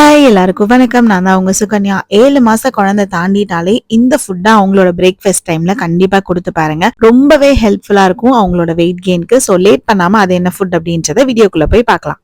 Hi எல்லாருக்கும் வணக்கம். நான் தான் அவங்க சுகன்யா. ஏழு மாச குழந்தை தாண்டிட்டாலே இந்த ஃபுட்டா அவங்களோட பிரேக்ஃபாஸ்ட் டைம்ல கண்டிப்பா கொடுத்து பாருங்க. ரொம்பவே ஹெல்ப்ஃபுல்லா இருக்கும் அவங்களோட வெயிட் கெயின்க்கு ஸோ லேட் பண்ணாம அது என்ன ஃபுட் அப்படின்றத வீடியோக்குள்ள போய் பார்க்கலாம்.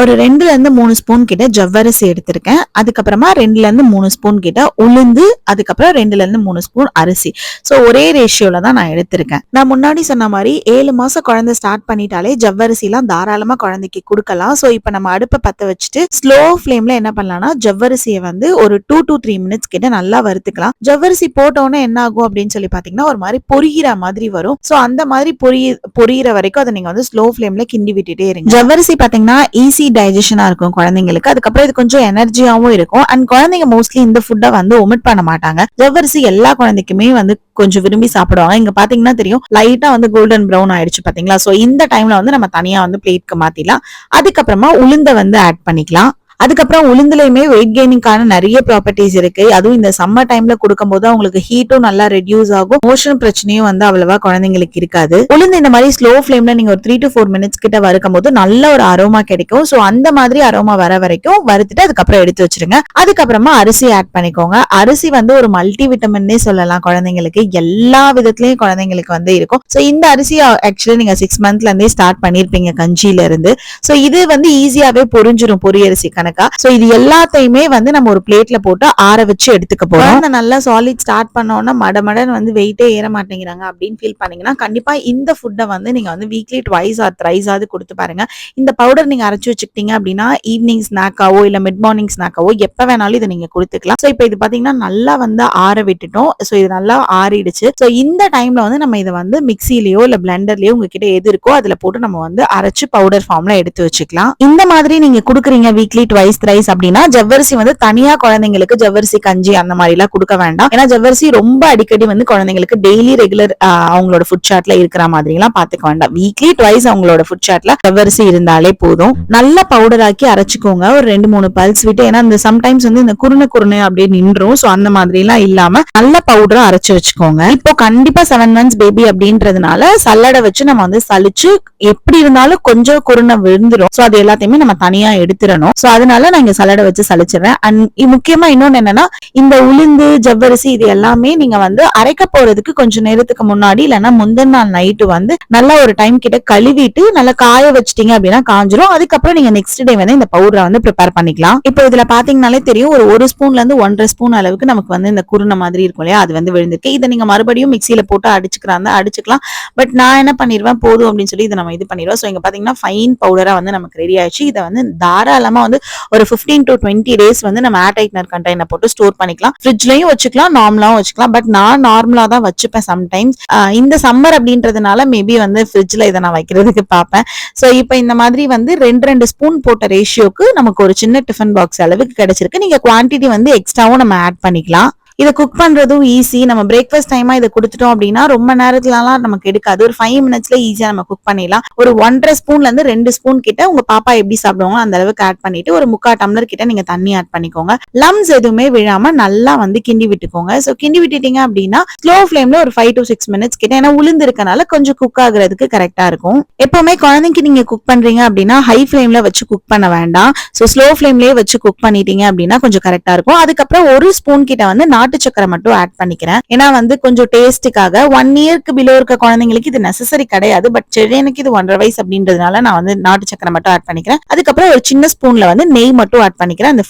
ஒரு ரெண்டுல இருந்து மூணு ஸ்பூன் கிட்ட ஜவ்வரிசி எடுத்திருக்கேன். அதுக்கப்புறமா ரெண்டுல இருந்து மூணு ஸ்பூன் கிட்ட உளுந்து அதுக்கப்புறம் ரெண்டுல இருந்து மூணு ஸ்பூன் அரிசி. ஸோ ஒரே ரேஷியோல தான் நான் எடுத்திருக்கேன். நான் முன்னாடி சொன்ன மாதிரி ஏழு மாசம் குழந்தை ஸ்டார்ட் பண்ணிட்டாலே ஜவ்வரிசிலாம் தாராளமா குழந்தைக்கு கொடுக்கலாம். ஸோ இப்போ நம்ம அடுப்பை பத்த வச்சுட்டு ஸ்லோ ஃப்ளேம்ல என்ன பண்ணலாம்னா ஜவ்வரிசியை வந்து ஒரு டூ டு த்ரீ மினிட்ஸ் கிட்ட நல்லா வறுத்துக்கலாம். ஜவ்வரிசி போட்டோன்னே என்ன ஆகும் அப்படின்னு சொல்லி பாத்தீங்கன்னா ஒரு மாதிரி பொரிகிற மாதிரி வரும். ஸோ அந்த மாதிரி பொரிய பொரியிற வரைக்கும் அதை நீங்க வந்து ஸ்லோ ஃப்ளேம்ல கிண்டி விட்டுட்டே இருங்க. ஜவ்வரிசி பாத்தீங்கன்னா ஈஸி டைஜஷனா இருக்கும் குழந்தைங்களுக்கு. அதுக்கப்புறம் இது கொஞ்சம் எனர்ஜியாவும் இருக்கும். அண்ட் குழந்தைங்க மோஸ்ட்லி இந்த ஃபுட்டை வந்து ஒமிட் பண்ண மாட்டாங்க. ஜவ்வரிசி எல்லா குழந்தைக்குமே வந்து கொஞ்சம் விரும்பி சாப்பிடுவாங்க. இங்க பாத்தீங்கன்னா தெரியும் லைட்டா வந்து கோல்டன் ப்ரௌன் ஆயிடுச்சு பாத்தீங்களா? சோ இந்த டைம்ல வந்து நம்ம தனியா வந்து பிளேட்க்கு மாத்திடலாம். அதுக்கப்புறமா உளுந்த வந்து ஆட் பண்ணிக்கலாம். அதுக்கப்புறம் உளுந்துலையுமே வெயிட் கெய்னிங்கான நிறைய ப்ராப்பர்ட்டிஸ் இருக்கு. அதுவும் இந்த சம்மர் டைம்ல கொடுக்கும் போது அவங்களுக்கு ஹீட்டும் நல்லா ரெடியூஸ் ஆகும். மோஷன் பிரச்சனையும் வந்து அவ்வளவா குழந்தைங்களுக்கு இருக்காது. உளுந்து இந்த மாதிரி ஸ்லோ ஃபிளேம்ல நீங்க ஒரு த்ரீ டு ஃபோர் மினிட்ஸ் கிட்ட வறுக்கும் போது நல்ல ஒரு அரோமா கிடைக்கும். ஸோ அந்த மாதிரி அரோமா வர வரைக்கும் வறுத்துட்டு அதுக்கப்புறம் எடுத்து வச்சிருங்க. அதுக்கப்புறமா அரிசி ஆட் பண்ணிக்கோங்க. அரிசி வந்து ஒரு மல்டி விட்டமின்னே சொல்லலாம் குழந்தைங்களுக்கு. எல்லா விதத்துலயும் குழந்தைங்களுக்கு வந்து இருக்கும். ஸோ இந்த அரிசி ஆக்சுவலி நீங்க சிக்ஸ் மந்த்ல இருந்தே ஸ்டார்ட் பண்ணிருப்பீங்க கஞ்சியில இருந்து. ஸோ இது வந்து ஈஸியாவே பொறிஞ்சிரும் பொரியரிசி கணக்கு ஸோ இது எல்லாத்தையுமே வந்து நம்ம ஒரு பிளேட்ல போட்டு ஆற வச்சு எடுத்துக்க போறோம். அந்த நல்லா சாலிட் ஸ்டார்ட் பண்ணோம்னா மடமடன் வந்து வெயிட்டே ஏற மாட்டேங்கிறாங்க அப்படின்னு ஃபீல் பண்ணீங்கன்னா கண்டிப்பா இந்த ஃபுட்டை வந்து நீங்க வந்து வீக்லி ட்வைஸ் ஆர் த்ரைஸ் ஆகுது கொடுத்து பாருங்க. இந்த பவுடர் நீங்க அரைச்சு வச்சுக்கிட்டீங்க அப்படின்னா ஈவினிங் ஸ்நாக்காவோ இல்ல மிட் மார்னிங் ஸ்நாக்காவோ எப்ப வேணாலும் இதை நீங்க கொடுத்துக்கலாம். ஸோ இப்போ இது பாத்தீங்கன்னா நல்லா வந்து ஆற விட்டுட்டோம். ஸோ இது நல்லா ஆறிடுச்சு. ஸோ இந்த டைம்ல வந்து நம்ம இதை வந்து மிக்சிலயோ இல்ல பிளெண்டர்லயோ உங்ககிட்ட எது இருக்கோ அதுல போட்டு நம்ம வந்து அரைச்சு பவுடர் ஃபார்ம்ல எடுத்து வச்சுக்கலாம். இந்த மாதிரி நீங்க கொடுக்குறீங்க வீக்லி ட்வைஸ் த்ரைஸ் அப்படின்னா ஜவ்வரிசி வந்து தனியா குழந்தைங்களுக்கு ஜவ்வரிசி கஞ்சி அந்த மாதிரி எல்லாம் கொடுக்க வேண்டாம். ஏன்னா ஜவ்வரிசி ரொம்ப அடிக்கடி வந்து குழந்தைங்களுக்கு டெய்லி ரெகுலர் அவங்களோட ஃபுட் சாட்ல இருக்கிற மாதிரி எல்லாம் பாத்துக்க வேண்டாம். வீக்லி ட்வைஸ் அவங்களோட ஃபுட் சாட்ல ஜவ்வரிசி இருந்தாலே போதும். நல்ல பவுடர் ஆக்கி அரைச்சுக்கோங்க. ஒரு ரெண்டு மூணு பல்ஸ் விட்டு ஏன்னா இந்த சம்டைம்ஸ் வந்து இந்த குருணை குருணை அப்படியே நின்றும். சோ அந்த மாதிரி எல்லாம் இல்லாம நல்ல பவுடரா அரைச்சு வச்சுக்கோங்க. இப்போ கண்டிப்பா செவன் மந்த்ஸ் பேபி அப்படின்றதுனால சல்லடை வச்சு நம்ம வந்து சலிச்சு எப்படி இருந்தாலும் கொஞ்சம் குருணை விழுந்துரும். சோ அது எல்லாத்தையுமே நம்ம தனியா எடுத்துடணும். சோ அதனால நான் இங்க சலடை வச்சு சலிச்சிடுறேன் அண்ட் முக்கியமா இன்னொன்னு என்னன்னா இந்த உளுந்து ஜவ்வரிசி இது எல்லாமே நீங்க வந்து அரைக்க போறதுக்கு கொஞ்சம் நேரத்துக்கு முன்னாடி இல்லைன்னா முந்தின நாள் நைட்டு வந்து நல்லா ஒரு டைம் கிட்ட கழுவிட்டு நல்லா காய வச்சிட்டீங்க அப்படின்னா காஞ்சிரும். அதுக்கப்புறம் நீங்க நெக்ஸ்ட் டே வந்து இந்த பவுடரை வந்து ப்ரிப்பேர் பண்ணிக்கலாம். இப்போ இதுல பாத்தீங்கன்னாலே தெரியும் ஒரு ஒரு ஸ்பூன்ல இருந்து ஒன்றரை ஸ்பூன் அளவுக்கு நமக்கு வந்து இந்த குருணை மாதிரி இருக்கும் இல்லையா? அது வந்து விழுந்திருக்கு. இதை நீங்க மறுபடியும் மிக்சியில போட்டு அடிச்சுக்கிறாங்க அடிச்சுக்கலாம். பட் நான் என்ன பண்ணிடுவேன் போதும் அப்படின்னு சொல்லி இதை நம்ம இது பண்ணிடுவோம். ஸோ இங்க பாத்தீங்கன்னா ஃபைன் பவுடரா வந்து நமக்கு ரெடி ஆயிடுச்சு. இதை வந்து தாராளமா வந்து ஒரு ஃபிஃப்டீன் டு டுவெண்ட்டி டேஸ் வந்து நம்ம ஏர் டைட்னர் கண்டெய்னர் போட்டு ஸ்டோர் பண்ணிக்கலாம். ஃப்ரிட்ஜ்லயும் வச்சுக்கலாம் நார்மலாவும் வச்சுக்கலாம். பட் நான் நார்மலா தான் வச்சுப்பேன் சம்டைம்ஸ் இந்த சம்மர் அப்படின்றதுனால மேபி வந்து ஃப்ரிட்ஜ்ல இதை நான் வைக்கிறதுக்கு பார்ப்பேன். ஸோ இப்போ இந்த மாதிரி வந்து ரெண்டு ரெண்டு ஸ்பூன் போட்ட ரேஷியோக்கு நமக்கு ஒரு சின்ன டிஃபன் பாக்ஸ் அளவுக்கு கிடைச்சிருக்கு. நீங்க குவான்டிட்டி வந்து எக்ஸ்ட்ராவும் நம்ம ஆட் பண்ணிக்கலாம். இதை குக் பண்றதும் ஈஸி நம்ம பிரேக்ஃபாஸ்ட் டைமா இதை கொடுத்துட்டோம் அப்படின்னா ரொம்ப நேரத்துலலாம் நமக்கு எடுக்காது. ஒரு ஃபைவ் மினிட்ஸ்ல ஈஸியா நம்ம குக் பண்ணிடலாம். ஒரு ஒன்றரை ஸ்பூன்ல இருந்து ரெண்டு ஸ்பூன் கிட்ட உங்க பாப்பா எப்படி சாப்பிடுவாங்க அந்த அளவுக்கு ஆட் பண்ணிட்டு ஒரு முக்கா டம்ளர் கிட்ட நீங்க தண்ணி ஆட் பண்ணிக்கோங்க. லம்ஸ் எதுவுமே விழாம நல்லா வந்து கிண்டி விட்டுக்கோங்க. ஸோ கிண்டி விட்டுட்டீங்க அப்படின்னா ஸ்லோ ஃபிளேம்ல ஒரு ஃபைவ் டு சிக்ஸ் மினிட்ஸ் கிட்ட ஏன்னா உளுந்து இருக்கனால கொஞ்சம் குக் ஆகுறதுக்கு கரெக்டா இருக்கும். எப்பவுமே குழந்தைக்கு நீங்க குக் பண்றீங்க அப்படின்னா ஹை ஃபிளேம்ல வச்சு குக் பண்ண வேண்டாம். ஸோ ஸ்லோ ஃபிளேம்லயே வச்சு குக் பண்ணிட்டீங்க அப்படின்னா கொஞ்சம் கரெக்டா இருக்கும். அதுக்கப்புறம் ஒரு ஸ்பூன் கிட்ட வந்து நான் நாட்டு சக்கரை மட்டும் ஆட் பண்ணிக்கிறேன். ஏன்னா வந்து கொஞ்சம் டேஸ்ட்டுக்காக ஒன் இயர்க்கு பிலோ இருக்க குழந்தைங்களுக்கு இது நெசசரி கிடையாது. பட் செடியனுக்கு இது ஒன்றரை வயசு அப்படின்றதுனால நான் வந்து நாட்டு சக்கரை மட்டும் ஆட் பண்ணிக்கிறேன். அதுக்கப்புறம் ஒரு சின்ன ஸ்பூன்ல வந்து நெய் மட்டும் ஆட் பண்ணிக்கிறேன். அந்த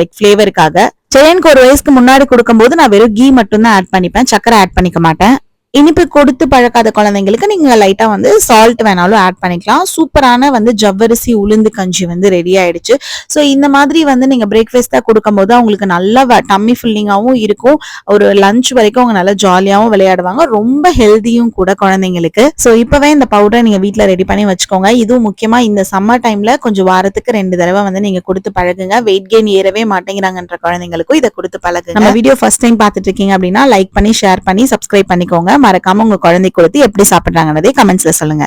லைக் ஃபிளேவருக்காக uh, செடியனுக்கு ஒரு வயசுக்கு முன்னாடி கொடுக்கும்போது நான் வெறும் கீ மட்டும் தான் ஆட் பண்ணிப்பேன். சக்கரை ஆட் பண்ணிக்க மாட்டேன். இனிப்பு கொடுத்து பழக்காத குழந்தைங்களுக்கு நீங்க லைட்டா வந்து சால்ட் வேணாலும் ஆட் பண்ணிக்கலாம். சூப்பரான வந்து ஜவ்வரிசி உளுந்து கஞ்சி வந்து ரெடி ஆயிடுச்சு. ஸோ இந்த மாதிரி வந்து நீங்க பிரேக்ஃபாஸ்டா கொடுக்கும் போது அவங்களுக்கு நல்லா டம்மி ஃபில்லிங்காகவும் இருக்கும். ஒரு லஞ்ச் வரைக்கும் அவங்க நல்லா ஜாலியாகவும் விளையாடுவாங்க. ரொம்ப ஹெல்த்தியும் கூட குழந்தைங்களுக்கு. ஸோ இப்பவே இந்த பவுடரை நீங்க வீட்டில் ரெடி பண்ணி வச்சுக்கோங்க. இதுவும் முக்கியமா இந்த சம்மர் டைம்ல கொஞ்சம் வாரத்துக்கு ரெண்டு தடவை வந்து நீங்க கொடுத்து பழகுங்க. வெயிட் கெயின் ஏறவே மாட்டேங்கிறாங்கன்ற குழந்தைங்களுக்கும் இதை கொடுத்து பழகுங்க. நம்ம வீடியோ ஃபர்ஸ்ட் டைம் பார்த்துட்டு இருக்கீங்க அப்படின்னா லைக் பண்ணி ஷேர் பண்ணி சப்ஸ்கிரைப் பண்ணிக்கோங்க. மறக்காம உங்க குழந்தை கொடுத்து எப்படி சாப்பிடுறாங்கன்றதே கமெண்ட்ஸ்ல சொல்லுங்க.